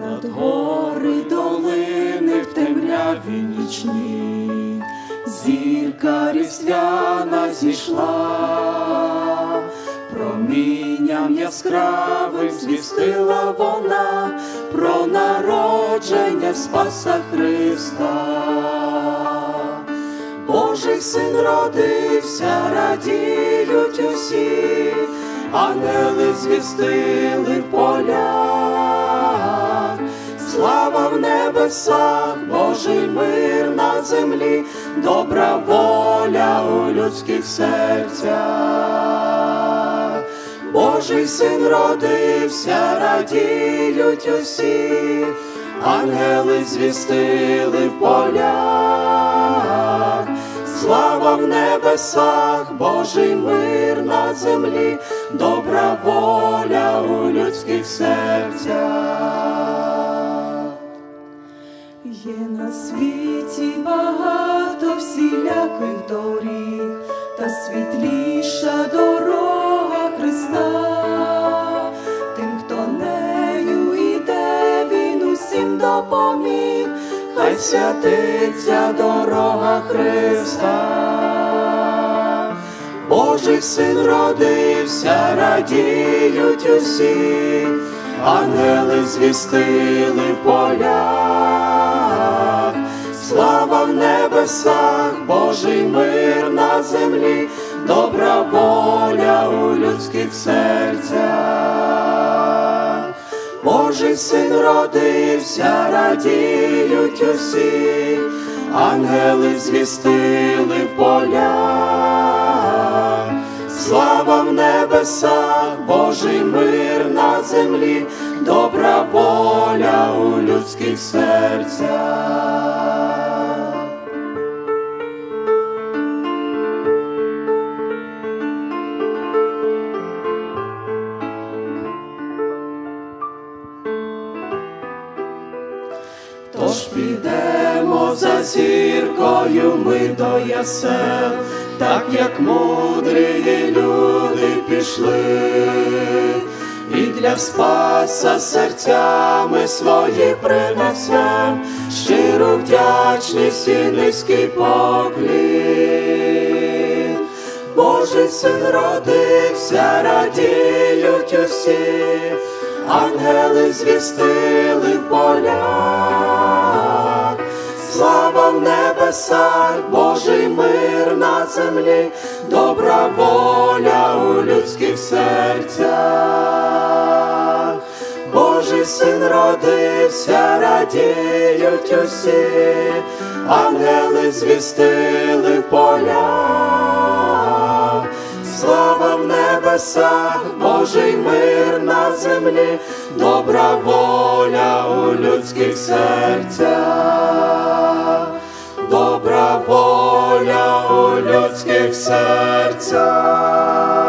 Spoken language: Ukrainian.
над гори долини в темряві нічні, зірка різдвяна зійшла, промінням яскравим звістила вона про народження Спаса Христа. Божий син родився, радіють усі, ангели звістили в поля слава в небесах, Божий мир на землі, добра воля у людських серцях. Божий син родився, радіють усі, ангели звістили в полях, слава в небесах, Божий мир на землі, добра воля у людських серцях. Світі багато всіляких доріг, та світліша дорога Христа, тим, хто нею іде, він усім допоміг, хай святиться дорога Христа. Божий син родився, радіють усі, ангели звістили в небесах, Божий мир на землі, добра воля у людських серцях. Божий син родився, радіють усі, ангели звістили в полях, слава в небесах, Божий мир на землі, добра воля у людських серцях. Тож підемо за зіркою ми до ясел, так як мудрі люди пішли, і для спаса серцями свої принесем, щиру вдячність і низький поклін. Божий син родився, радіють усі, ангели звістили в полях, слава в небесах, Божий мир на землі, добра воля у людських серцях. Божий син родився, радіють усі, ангели звістили в полях, слава в небесах, Божий мир на землі, добра воля у людських серцях, добра воля у людських серцях.